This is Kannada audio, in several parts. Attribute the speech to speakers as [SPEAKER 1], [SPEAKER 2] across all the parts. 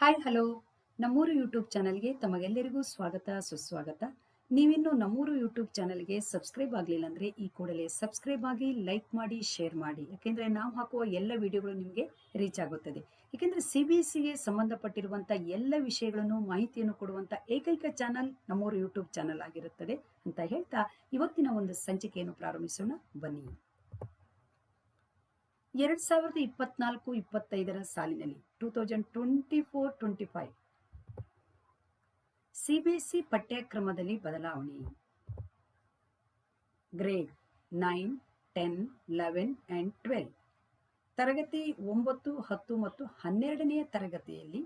[SPEAKER 1] Hi, hello. ನಮ್ಮೂರು ಯೂಟ್ಯೂಬ್ ಚಾನಲ್ಗೆ ತಮಗೆಲ್ಲರಿಗೂ ಸ್ವಾಗತ, ಸುಸ್ವಾಗತ. ನೀವಿನ್ನು ನಮ್ಮೂರು ಯೂಟ್ಯೂಬ್ ಚಾನಲ್ಗೆ ಸಬ್ಸ್ಕ್ರೈಬ್ ಆಗಲಿಲ್ಲ ಅಂದರೆ ಈ ಕೂಡಲೇ ಸಬ್ಸ್ಕ್ರೈಬ್ ಆಗಿ, ಲೈಕ್ ಮಾಡಿ, ಶೇರ್ ಮಾಡಿ. ಯಾಕೆಂದರೆ ನಾವು ಹಾಕುವ ಎಲ್ಲ ವಿಡಿಯೋಗಳು ನಿಮಗೆ ರೀಚ್ ಆಗುತ್ತದೆ. ಏಕೆಂದರೆ ಸಿ ಬಿ ಎಸ್ ಸಿಗೆ ಸಂಬಂಧಪಟ್ಟಿರುವಂಥ ಎಲ್ಲ ವಿಷಯಗಳನ್ನು, ಮಾಹಿತಿಯನ್ನು ಕೊಡುವಂಥ ಏಕೈಕ ಚಾನಲ್ ನಮ್ಮೂರು ಯೂಟ್ಯೂಬ್ ಚಾನಲ್ ಆಗಿರುತ್ತದೆ ಅಂತ ಹೇಳ್ತಾ ಇವತ್ತಿನ ಒಂದು ಸಂಚಿಕೆಯನ್ನು ಪ್ರಾರಂಭಿಸೋಣ. ಬನ್ನಿ. ಎರಡ್ ಸಾವಿರದ ಇಪ್ಪತ್ನಾಲ್ಕು ಇಪ್ಪತ್ತೈದರ ಸಾಲಿನಲ್ಲಿ two thousand twenty four, twenty five CBSE ಪಠ್ಯಕ್ರಮದಲ್ಲಿ ಬದಲಾವಣೆ. Grade nine, ten, eleven and twelve ತರಗತಿ ಒಂಬತ್ತು, ಹತ್ತು ಮತ್ತು ಹನ್ನೆರಡನೆಯ ತರಗತಿಯಲ್ಲಿ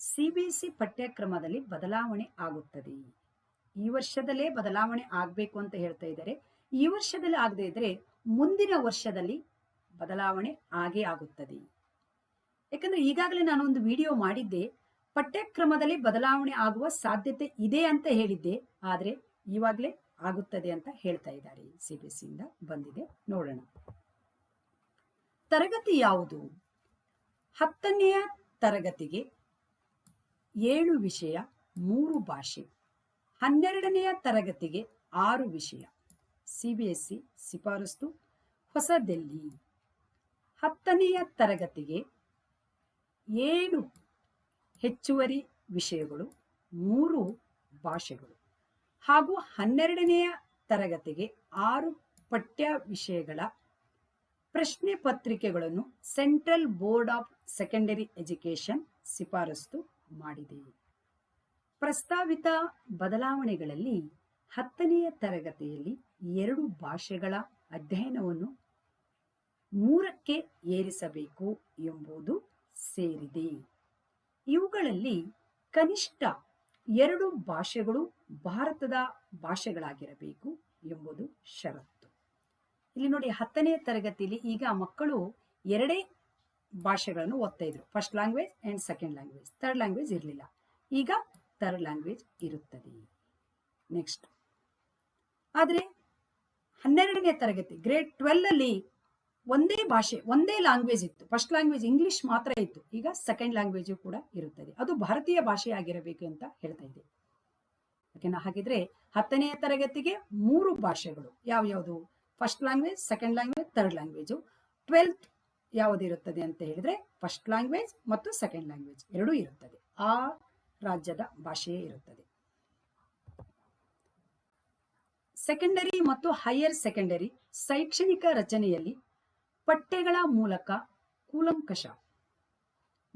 [SPEAKER 1] ಸಿಬಿಎಸ್ಇ ಪಠ್ಯಕ್ರಮದಲ್ಲಿ ಬದಲಾವಣೆ ಆಗುತ್ತದೆ. ಈ ವರ್ಷದಲ್ಲೇ ಬದಲಾವಣೆ ಆಗಬೇಕು ಅಂತ ಹೇಳ್ತಾ ಇದ್ದಾರೆ. ಈ ವರ್ಷದಲ್ಲಿ ಆಗದೇ ಇದ್ರೆ ಮುಂದಿನ ವರ್ಷದಲ್ಲಿ ಬದಲಾವಣೆ ಆಗೇ ಆಗುತ್ತದೆ. ಯಾಕಂದ್ರೆ ಈಗಾಗಲೇ ನಾನು ಒಂದು ವಿಡಿಯೋ ಮಾಡಿದ್ದೆ, ಪಠ್ಯಕ್ರಮದಲ್ಲಿ ಬದಲಾವಣೆ ಆಗುವ ಸಾಧ್ಯತೆ ಇದೆ ಅಂತ ಹೇಳಿದ್ದೆ, ಆದರೆ ಇವಾಗಲೇ ಆಗುತ್ತದೆ ಅಂತ ಹೇಳ್ತಾ ಇದ್ದಾರೆ ಸಿ ಬಿ ಎಸ್ ಇಂದ ಬಂದಿದೆ, ನೋಡೋಣ. ತರಗತಿ ಯಾವುದು? ಹತ್ತನೆಯ ತರಗತಿಗೆ ಏಳು ವಿಷಯ, ಮೂರು ಭಾಷೆ. ಹನ್ನೆರಡನೆಯ ತರಗತಿಗೆ ಆರು ವಿಷಯ. ಸಿ ಬಿ ಎಸ್ ಸಿ ಶಿಫಾರಸ್ತು ಹೊಸದೆಲ್ಲಿ? ಹತ್ತನೆಯ ತರಗತಿಗೆ ಏಳು ಹೆಚ್ಚುವರಿ ವಿಷಯಗಳು, ಮೂರು ಭಾಷೆಗಳು ಹಾಗೂ ಹನ್ನೆರಡನೆಯ ತರಗತಿಗೆ ಆರು ಪಠ್ಯ ವಿಷಯಗಳ ಪ್ರಶ್ನೆ ಪತ್ರಿಕೆಗಳನ್ನು Central Board of Secondary Education ಶಿಫಾರಸ್ತು ಮಾಡಿದೆ. ಪ್ರಸ್ತಾವಿತ ಬದಲಾವಣೆಗಳಲ್ಲಿ ಹತ್ತನೆಯ ತರಗತಿಯಲ್ಲಿ ಎರಡು ಭಾಷೆಗಳ ಅಧ್ಯಯನವನ್ನು ಮೂರಕ್ಕೆ ಏರಿಸಬೇಕು ಎಂಬುದು ಸೇರಿದೆ. ಇವುಗಳಲ್ಲಿ ಕನಿಷ್ಠ ಎರಡು ಭಾಷೆಗಳು ಭಾರತದ ಭಾಷೆಗಳಾಗಿರಬೇಕು ಎಂಬುದು ಷರತ್ತು. ಇಲ್ಲಿ ನೋಡಿ ಹತ್ತನೆಯ ತರಗತಿಯಲ್ಲಿ ಈಗ ಮಕ್ಕಳು ಎರಡೇ ಭಾಷೆಗಳನ್ನು ಓದ್ತಾ ಇದ್ರು. First language and second language third language ಇರಲಿಲ್ಲ. ಈಗ ಥರ್ಡ್ ಲ್ಯಾಂಗ್ವೇಜ್ ಇರುತ್ತದೆ. ನೆಕ್ಸ್ಟ್ ಆದರೆ ಹನ್ನೆರಡನೇ ತರಗತಿ ಗ್ರೇಡ್ ಟ್ವೆಲ್ ಅಲ್ಲಿ ಒಂದೇ ಭಾಷೆ, ಒಂದೇ ಲ್ಯಾಂಗ್ವೇಜ್ ಇತ್ತು. ಫಸ್ಟ್ ಲ್ಯಾಂಗ್ವೇಜ್ ಇಂಗ್ಲಿಷ್ ಮಾತ್ರ ಇತ್ತು. ಈಗ ಸೆಕೆಂಡ್ ಲ್ಯಾಂಗ್ವೇಜು ಕೂಡ ಇರುತ್ತದೆ. ಅದು ಭಾರತೀಯ ಭಾಷೆ ಆಗಿರಬೇಕು ಅಂತ ಹೇಳ್ತಾ ಇದೆ ಓಕೆನಾ? ಹಾಗಿದ್ರೆ ಹತ್ತನೆಯ ತರಗತಿಗೆ ಮೂರು ಭಾಷೆಗಳು. ಯಾವ್ಯಾವುದು first language second language third language twelfth ಯಾವುದಿರುತ್ತದೆ ಅಂತ ಹೇಳಿದ್ರೆ ಫಸ್ಟ್ ಲ್ಯಾಂಗ್ವೇಜ್ ಮತ್ತು ಸೆಕೆಂಡ್ ಲ್ಯಾಂಗ್ವೇಜ್ ಎರಡೂ ಇರುತ್ತದೆ. ಆ ರಾಜ್ಯದ ಭಾಷೆಯೇ ಇರುತ್ತದೆ. ಸೆಕೆಂಡರಿ ಮತ್ತು ಹೈಯರ್ ಸೆಕೆಂಡರಿ ಶೈಕ್ಷಣಿಕ ರಚನೆಯಲ್ಲಿ ಪಠ್ಯಗಳ ಮೂಲಕ ಕೂಲಂಕಷ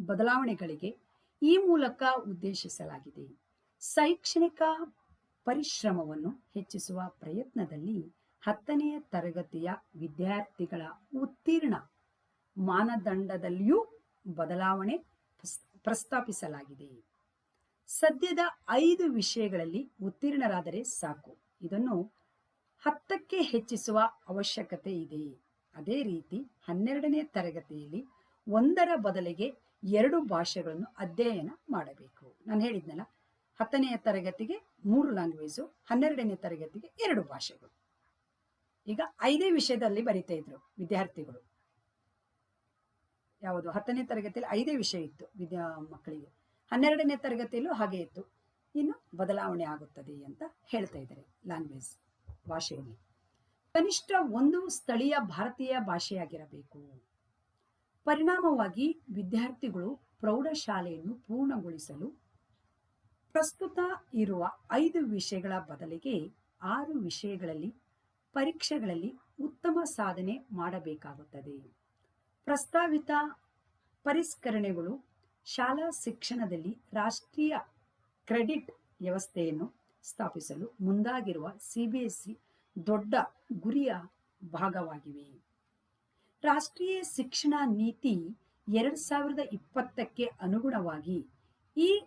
[SPEAKER 1] ಬದಲಾವಣೆಗಳಿಗೆ ಈ ಮೂಲಕ ಉದ್ದೇಶಿಸಲಾಗಿದೆ. ಶೈಕ್ಷಣಿಕ ಪರಿಶ್ರಮವನ್ನು ಹೆಚ್ಚಿಸುವ ಪ್ರಯತ್ನದಲ್ಲಿ ಹತ್ತನೆಯ ತರಗತಿಯ ವಿದ್ಯಾರ್ಥಿಗಳ ಉತ್ತೀರ್ಣ ಮಾನದಂಡದಲ್ಲಿಯೂ ಬದಲಾವಣೆ ಪ್ರಸ್ತಾಪಿಸಲಾಗಿದೆ. ಸದ್ಯದ ಐದು ವಿಷಯಗಳಲ್ಲಿ ಉತ್ತೀರ್ಣರಾದರೆ ಸಾಕು. ಇದನ್ನು ಹತ್ತಕ್ಕೆ ಹೆಚ್ಚಿಸುವ ಅವಶ್ಯಕತೆ ಇದೆ. ಅದೇ ರೀತಿ ಹನ್ನೆರಡನೇ ತರಗತಿಯಲ್ಲಿ ಒಂದರ ಬದಲಿಗೆ ಎರಡು ಭಾಷೆಗಳನ್ನು ಅಧ್ಯಯನ ಮಾಡಬೇಕು. ನಾನು ಹೇಳಿದ್ನಲ್ಲ ಹತ್ತನೆಯ ತರಗತಿಗೆ ಮೂರು ಲ್ಯಾಂಗ್ವೇಜು ಹನ್ನೆರಡನೇ ತರಗತಿಗೆ ಎರಡು ಭಾಷೆಗಳು. ಈಗ ಐದೇ ವಿಷಯದಲ್ಲಿ ಬರಿತಾ ಇದ್ರು ವಿದ್ಯಾರ್ಥಿಗಳು. ಯಾವುದು? ಹತ್ತನೇ ತರಗತಿಯಲ್ಲಿ ಐದೇ ವಿಷಯ ಇತ್ತು ವಿದ್ಯಾ ಮಕ್ಕಳಿಗೆ. ಹನ್ನೆರಡನೇ ತರಗತಿಯಲ್ಲೂ ಹಾಗೆ ಇತ್ತು. ಇನ್ನು ಬದಲಾವಣೆ ಆಗುತ್ತದೆ ಅಂತ ಹೇಳ್ತಾ ಇದ್ದಾರೆ ಲ್ಯಾಂಗ್ವೇಜ್ ಭಾಷೆಯಲ್ಲಿ. ಕನಿಷ್ಠ ಒಂದು ಸ್ಥಳೀಯ ಭಾರತೀಯ ಭಾಷೆಯಾಗಿರಬೇಕು. ಪರಿಣಾಮವಾಗಿ ವಿದ್ಯಾರ್ಥಿಗಳು ಪ್ರೌಢಶಾಲೆಯನ್ನು ಪೂರ್ಣಗೊಳಿಸಲು ಪ್ರಸ್ತುತ ಇರುವ ಐದು ವಿಷಯಗಳ ಬದಲಿಗೆ ಆರು ವಿಷಯಗಳಲ್ಲಿ ಪರೀಕ್ಷೆಗಳಲ್ಲಿ ಉತ್ತಮ ಸಾಧನೆ ಮಾಡಬೇಕಾಗುತ್ತದೆ. ಪ್ರಸ್ತಾವಿತ ಪರಿಷ್ಕರಣೆಗಳು ಶಾಲಾ ಶಿಕ್ಷಣದಲ್ಲಿ ರಾಷ್ಟ್ರೀಯ ಕ್ರೆಡಿಟ್ ವ್ಯವಸ್ಥೆಯನ್ನು ಸ್ಥಾಪಿಸಲು ಮುಂದಾಗಿರುವ ಸಿಬಿಎಸ್ಇ ದೊಡ್ಡ ಗುರಿಯ ಭಾಗವಾಗಿವೆ. ರಾಷ್ಟ್ರೀಯ ಶಿಕ್ಷಣ ನೀತಿ ಎರಡು ಸಾವಿರದ ಇಪ್ಪತ್ತಕ್ಕೆ ಅನುಗುಣವಾಗಿ ಈ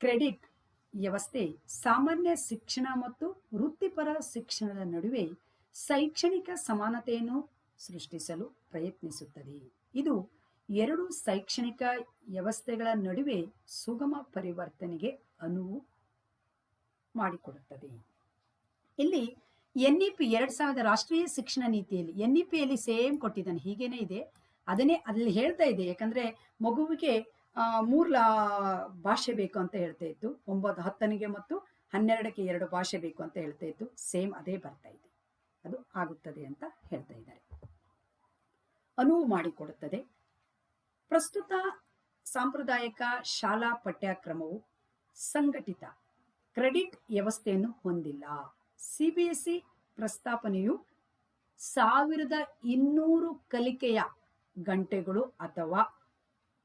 [SPEAKER 1] ಕ್ರೆಡಿಟ್ ವ್ಯವಸ್ಥೆ ಸಾಮಾನ್ಯ ಶಿಕ್ಷಣ ಮತ್ತು ವೃತ್ತಿಪರ ಶಿಕ್ಷಣದ ನಡುವೆ ಶೈಕ್ಷಣಿಕ ಸಮಾನತೆಯನ್ನು ಸೃಷ್ಟಿಸಲು ಪ್ರಯತ್ನಿಸುತ್ತದೆ. ಇದು ಎರಡು ಶೈಕ್ಷಣಿಕ ವ್ಯವಸ್ಥೆಗಳ ನಡುವೆ ಸುಗಮ ಪರಿವರ್ತನೆಗೆ ಅನುವು ಮಾಡಿಕೊಡುತ್ತದೆ. ಇಲ್ಲಿ ಎನ್ ಇ ಪಿ ಎರಡ್ ಸಾವಿರದ ರಾಷ್ಟ್ರೀಯ ಶಿಕ್ಷಣ ನೀತಿಯಲ್ಲಿ ಎನ್ ಇ ಪಿಯಲ್ಲಿ ಸೇಮ್ ಕೊಟ್ಟಿದ್ದಾನೆ, ಹೀಗೇನೆ ಇದೆ. ಅದನ್ನೇ ಅಲ್ಲಿ ಹೇಳ್ತಾ ಇದೆ, ಯಾಕಂದ್ರೆ ಮಗುವಿಗೆ ಮೂರು ಭಾಷೆ ಬೇಕು ಅಂತ ಹೇಳ್ತಾ ಇತ್ತು ಒಂಬತ್ತು ಹತ್ತನಿಗೆ ಮತ್ತು ಹನ್ನೆರಡಕ್ಕೆ ಎರಡು ಭಾಷೆ ಬೇಕು ಅಂತ ಹೇಳ್ತಾ ಇತ್ತು ಸೇಮ್ ಅದೇ ಬರ್ತಾ ಇದೆ. ಅದು ಆಗುತ್ತದೆ ಅಂತ ಹೇಳ್ತಾ ಇದ್ದಾರೆ. ಅನುವು ಮಾಡಿಕೊಡುತ್ತದೆ. ಪ್ರಸ್ತುತ ಸಾಂಪ್ರದಾಯಿಕ ಶಾಲಾ ಪಠ್ಯಕ್ರಮವು ಸಂಘಟಿತ ಕ್ರೆಡಿಟ್ ವ್ಯವಸ್ಥೆಯನ್ನು ಹೊಂದಿಲ್ಲ. ಸಿಬಿಎಸ್ಇ ಪ್ರಸ್ತಾಪನೆಯು ಸಾವಿರದ ಇನ್ನೂರು ಕಲಿಕೆಯ ಗಂಟೆಗಳು ಅಥವಾ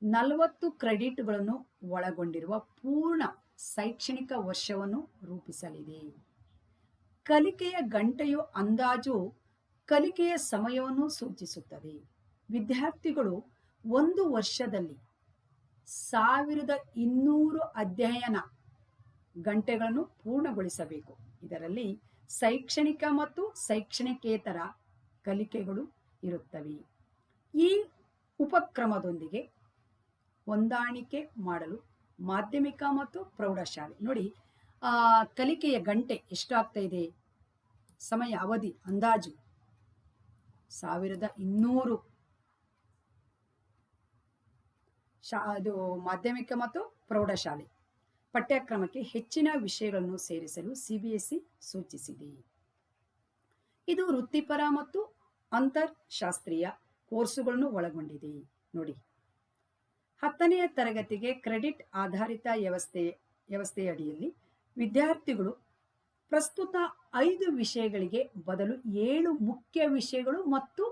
[SPEAKER 1] ನಲವತ್ತು ಕ್ರೆಡಿಟ್ಗಳನ್ನು ಒಳಗೊಂಡಿರುವ ಪೂರ್ಣ ಶೈಕ್ಷಣಿಕ ವರ್ಷವನ್ನು ರೂಪಿಸಲಿದೆ. ಕಲಿಕೆಯ ಗಂಟೆಯು ಅಂದಾಜು ಕಲಿಕೆಯ ಸಮಯವನ್ನು ಸೂಚಿಸುತ್ತದೆ. ವಿದ್ಯಾರ್ಥಿಗಳು ಒಂದು ವರ್ಷದಲ್ಲಿ ಸಾವಿರದ ಇನ್ನೂರು ಅಧ್ಯಯನ ಗಂಟೆಗಳನ್ನು ಪೂರ್ಣಗೊಳಿಸಬೇಕು. ಇದರಲ್ಲಿ ಶೈಕ್ಷಣಿಕ ಮತ್ತು ಶೈಕ್ಷಣಿಕೇತರ ಕಲಿಕೆಗಳು ಇರುತ್ತವೆ. ಈ ಉಪಕ್ರಮದೊಂದಿಗೆ ಹೊಂದಾಣಿಕೆ ಮಾಡಲು ಮಾಧ್ಯಮಿಕ ಮತ್ತು ಪ್ರೌಢಶಾಲೆ. ನೋಡಿ ಕಲಿಕೆಯ ಗಂಟೆ ಎಷ್ಟಾಗ್ತಾ ಇದೆ? ಸಮಯ ಅವಧಿ, ಅಂದಾಜು. ಸಾವಿರದ ಇನ್ನೂರು. ಶಾ, ಅದು ಮಾಧ್ಯಮಿಕ ಮತ್ತು ಪ್ರೌಢಶಾಲೆ. ಪಠ್ಯಕ್ರಮಕ್ಕೆ ಹೆಚ್ಚಿನ ವಿಷಯಗಳನ್ನು ಸೇರಿಸಲು ಸಿಬಿಎಸ್ಇ ಸೂಚಿಸಿದೆ. ಇದು ವೃತ್ತಿಪರ ಮತ್ತು ಅಂತರ್ಶಾಸ್ತ್ರೀಯ ಕೋರ್ಸುಗಳನ್ನು ಒಳಗೊಂಡಿದೆ. ನೋಡಿ, ಹತ್ತನೆಯ ತರಗತಿಗೆ ಕ್ರೆಡಿಟ್ ಆಧಾರಿತ ವ್ಯವಸ್ಥೆ, ವ್ಯವಸ್ಥೆಯಡಿಯಲ್ಲಿ ವಿದ್ಯಾರ್ಥಿಗಳು ಪ್ರಸ್ತುತ ಐದು ವಿಷಯಗಳಿಗೆ ಬದಲು ಏಳು ಮುಖ್ಯ ವಿಷಯಗಳು ಮತ್ತು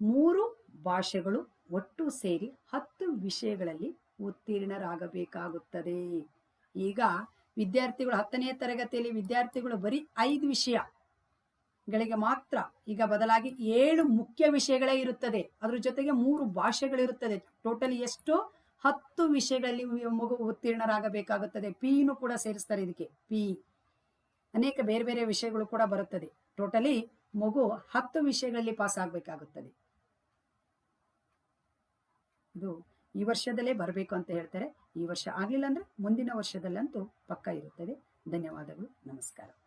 [SPEAKER 1] ಮೂರು ಭಾಷೆಗಳು ಒಟ್ಟು ಸೇರಿ ಹತ್ತು ವಿಷಯಗಳಲ್ಲಿ ಉತ್ತೀರ್ಣರಾಗಬೇಕಾಗುತ್ತದೆ. ಈಗ ವಿದ್ಯಾರ್ಥಿಗಳು ಹತ್ತನೇ ತರಗತಿಯಲ್ಲಿ ವಿದ್ಯಾರ್ಥಿಗಳು ಬರೀ ಐದು ವಿಷಯಗಳಿಗೆ ಮಾತ್ರ ಈಗ ಬದಲಾಗಿ ಏಳು ಮುಖ್ಯ ವಿಷಯಗಳೇ ಇರುತ್ತದೆ. ಅದ್ರ ಜೊತೆಗೆ ಮೂರು ಭಾಷೆಗಳಿರುತ್ತದೆ. ಟೋಟಲಿ ಎಷ್ಟು ಹತ್ತು ವಿಷಯಗಳಲ್ಲಿ ಮಗು ಉತ್ತೀರ್ಣರಾಗಬೇಕಾಗುತ್ತದೆ. ಪಿನು ಕೂಡ ಸೇರಿಸ್ತಾರೆ ಇದಕ್ಕೆ. ಪಿ ಅನೇಕ ಬೇರೆ ಬೇರೆ ವಿಷಯಗಳು ಕೂಡ ಬರುತ್ತದೆ. ಟೋಟಲಿ ಮಗು ಹತ್ತು ವಿಷಯಗಳಲ್ಲಿ ಪಾಸ್ ಆಗಬೇಕಾಗುತ್ತದೆ. ಇದು ಈ ವರ್ಷದಲ್ಲೇ ಬರಬೇಕು ಅಂತ ಹೇಳ್ತಾರೆ. ಈ ವರ್ಷ ಆಗಲಿಲ್ಲ ಅಂದ್ರೆ ಮುಂದಿನ ವರ್ಷದಲ್ಲಂತೂ ಪಕ್ಕ ಇರುತ್ತದೆ. ಧನ್ಯವಾದಗಳು. ನಮಸ್ಕಾರ.